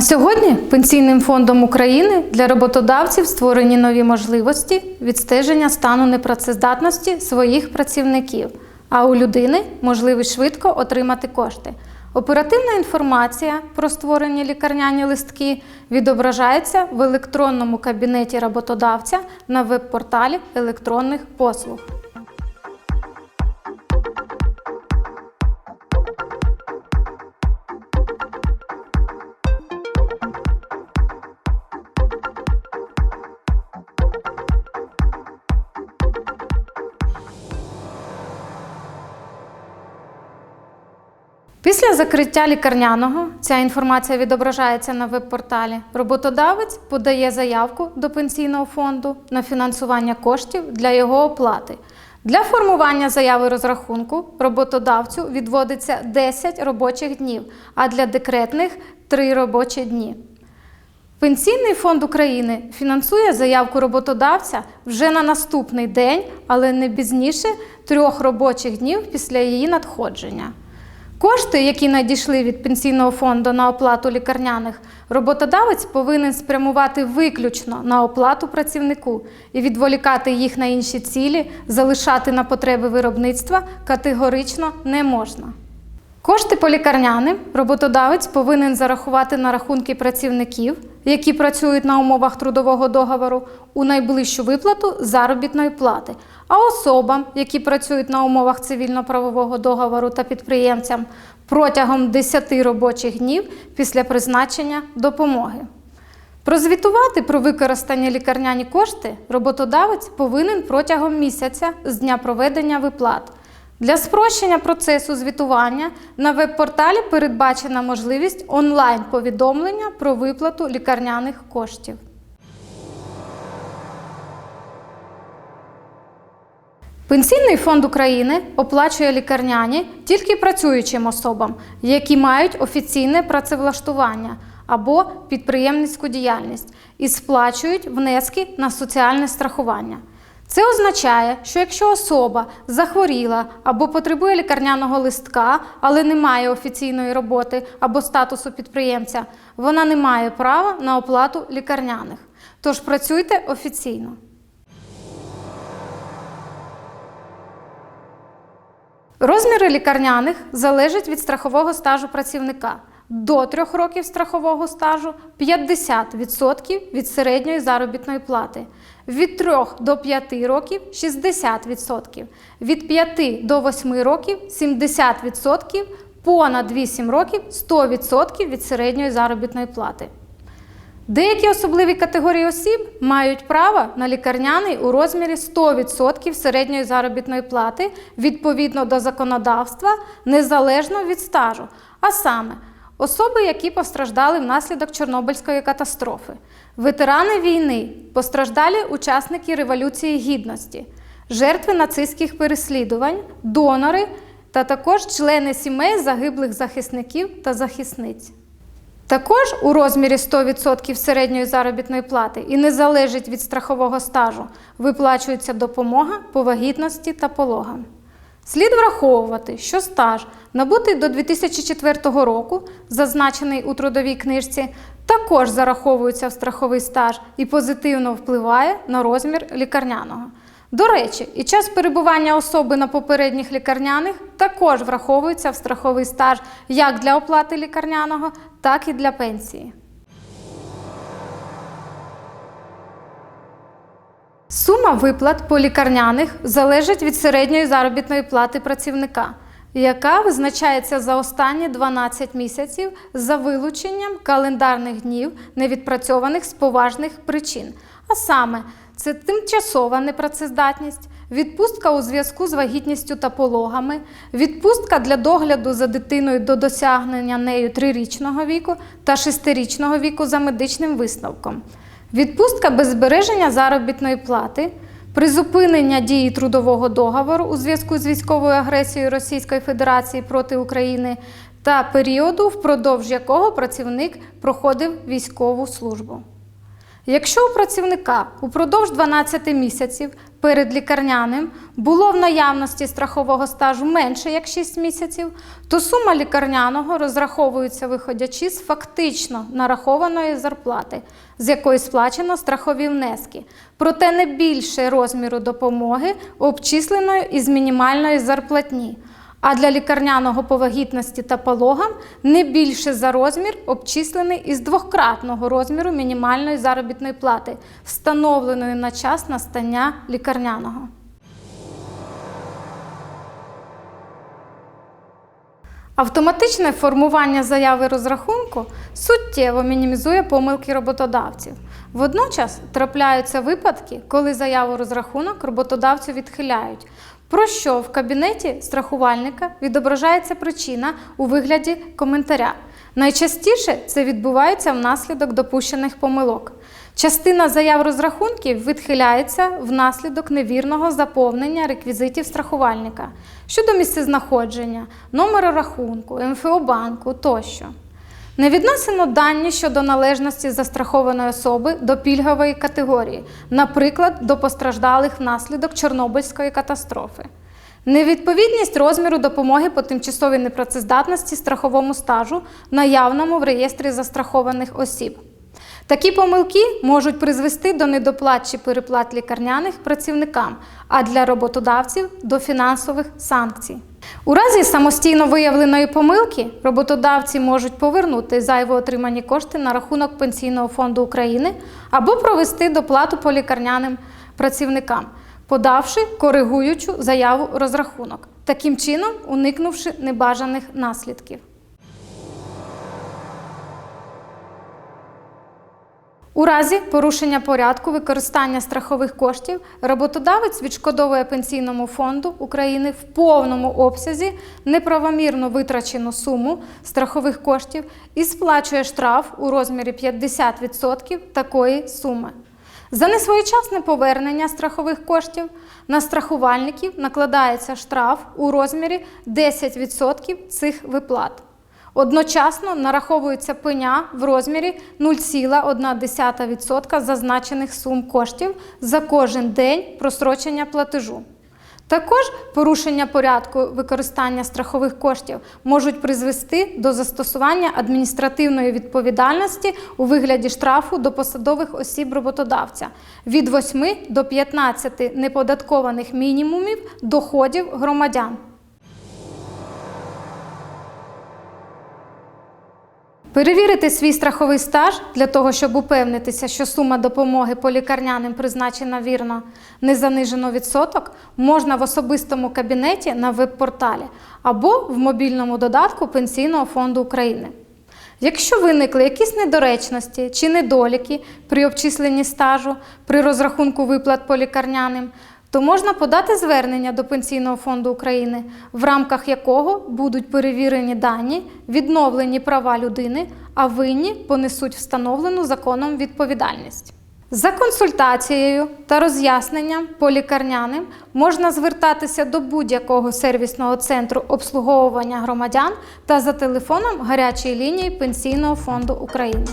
На сьогодні Пенсійним фондом України для роботодавців створені нові можливості відстеження стану непрацездатності своїх працівників, а у людини можливість швидко отримати кошти. Оперативна інформація про створені лікарняні листки відображається в електронному кабінеті роботодавця на веб-порталі електронних послуг. Після закриття лікарняного ця інформація відображається на веб-порталі. Роботодавець подає заявку до пенсійного фонду на фінансування коштів для його оплати. Для формування заяви розрахунку роботодавцю відводиться 10 робочих днів, а для декретних 3 робочі дні. Пенсійний фонд України фінансує заявку роботодавця вже на наступний день, але не пізніше трьох робочих днів після її надходження. Кошти, які надійшли від пенсійного фонду на оплату лікарняних, роботодавець повинен спрямувати виключно на оплату працівнику і відволікати їх на інші цілі, залишати на потреби виробництва категорично не можна. Кошти по лікарняним роботодавець повинен зарахувати на рахунки працівників, які працюють на умовах трудового договору, у найближчу виплату заробітної плати, а особам, які працюють на умовах цивільно-правового договору та підприємцям протягом 10 робочих днів після призначення допомоги. Прозвітувати про використані лікарняні кошти роботодавець повинен протягом місяця з дня проведення виплат. Для спрощення процесу звітування на веб-порталі передбачена можливість онлайн-повідомлення про виплату лікарняних коштів. Пенсійний фонд України оплачує лікарняні тільки працюючим особам, які мають офіційне працевлаштування або підприємницьку діяльність і сплачують внески на соціальне страхування. Це означає, що якщо особа захворіла або потребує лікарняного листка, але не має офіційної роботи або статусу підприємця, вона не має права на оплату лікарняних. Тож працюйте офіційно. Розміри лікарняних залежать від страхового стажу працівника. До 3 років страхового стажу 50% від середньої заробітної плати. Від 3 до 5 років 60%. Від 5 до 8 років 70%. Понад 8 років 100% від середньої заробітної плати. Деякі особливі категорії осіб мають право на лікарняний у розмірі 100% середньої заробітної плати відповідно до законодавства незалежно від стажу, а саме особи, які постраждали внаслідок Чорнобильської катастрофи, ветерани війни, постраждалі учасники Революції Гідності, жертви нацистських переслідувань, донори та також члени сімей загиблих захисників та захисниць. Також у розмірі 100% середньої заробітної плати і не залежить від страхового стажу, виплачується допомога по вагітності та пологам. Слід враховувати, що стаж, набутий до 2004 року, зазначений у трудовій книжці, також зараховується в страховий стаж і позитивно впливає на розмір лікарняного. До речі, і час перебування особи на попередніх лікарняних також враховується в страховий стаж як для оплати лікарняного, так і для пенсії. Сума виплат по лікарняних залежить від середньої заробітної плати працівника, яка визначається за останні 12 місяців за вилученням календарних днів, невідпрацьованих з поважних причин. А саме, це тимчасова непрацездатність, відпустка у зв'язку з вагітністю та пологами, відпустка для догляду за дитиною до досягнення нею трирічного віку та шестирічного віку за медичним висновком, відпустка без збереження заробітної плати, призупинення дії трудового договору у зв'язку з військовою агресією Російської Федерації проти України та періоду, впродовж якого працівник проходив військову службу. Якщо у працівника упродовж 12 місяців перед лікарняним було в наявності страхового стажу менше як 6 місяців, то сума лікарняного розраховується виходячи з фактично нарахованої зарплати, з якої сплачено страхові внески, проте не більше розміру допомоги, обчисленої із мінімальної зарплатні. А для лікарняного по вагітності та пологам не більше за розмір, обчислений із двократного розміру мінімальної заробітної плати, встановленої на час настання лікарняного. Автоматичне формування заяви розрахунку суттєво мінімізує помилки роботодавців. Водночас трапляються випадки, коли заяву розрахунок роботодавцю відхиляють, про що в кабінеті страхувальника відображається причина у вигляді коментаря. Найчастіше це відбувається внаслідок допущених помилок. Частина заяв розрахунків відхиляється внаслідок невірного заповнення реквізитів страхувальника щодо місцезнаходження, номеру рахунку, МФО банку тощо. Не відносимо дані щодо належності застрахованої особи до пільгової категорії, наприклад, до постраждалих внаслідок Чорнобильської катастрофи. Невідповідність розміру допомоги по тимчасовій непрацездатності страховому стажу, наявному в реєстрі застрахованих осіб. Такі помилки можуть призвести до недоплат чи переплат лікарняних працівникам, а для роботодавців до фінансових санкцій. У разі самостійно виявленої помилки роботодавці можуть повернути зайво отримані кошти на рахунок Пенсійного фонду України або провести доплату по лікарняним працівникам, подавши коригуючу заяву розрахунок, таким чином уникнувши небажаних наслідків. У разі порушення порядку використання страхових коштів роботодавець відшкодовує Пенсійному фонду України в повному обсязі неправомірно витрачену суму страхових коштів і сплачує штраф у розмірі 50% такої суми. За несвоєчасне повернення страхових коштів на страхувальників накладається штраф у розмірі 10% цих виплат. Одночасно нараховується пеня в розмірі 0,1% зазначених сум коштів за кожен день просрочення платежу. Також порушення порядку використання страхових коштів можуть призвести до застосування адміністративної відповідальності у вигляді штрафу до посадових осіб роботодавця від 8 до 15 неподаткованих мінімумів доходів громадян. Перевірити свій страховий стаж для того, щоб упевнитися, що сума допомоги по лікарняним призначена вірно, не занижено відсоток, можна в особистому кабінеті на веб-порталі або в мобільному додатку Пенсійного фонду України. Якщо виникли якісь недоречності чи недоліки при обчисленні стажу, при розрахунку виплат по лікарняним, то можна подати звернення до Пенсійного фонду України, в рамках якого будуть перевірені дані, відновлені права людини, а винні понесуть встановлену законом відповідальність. За консультацією та роз'ясненням по лікарняним можна звертатися до будь-якого сервісного центру обслуговування громадян та за телефоном гарячої лінії Пенсійного фонду України.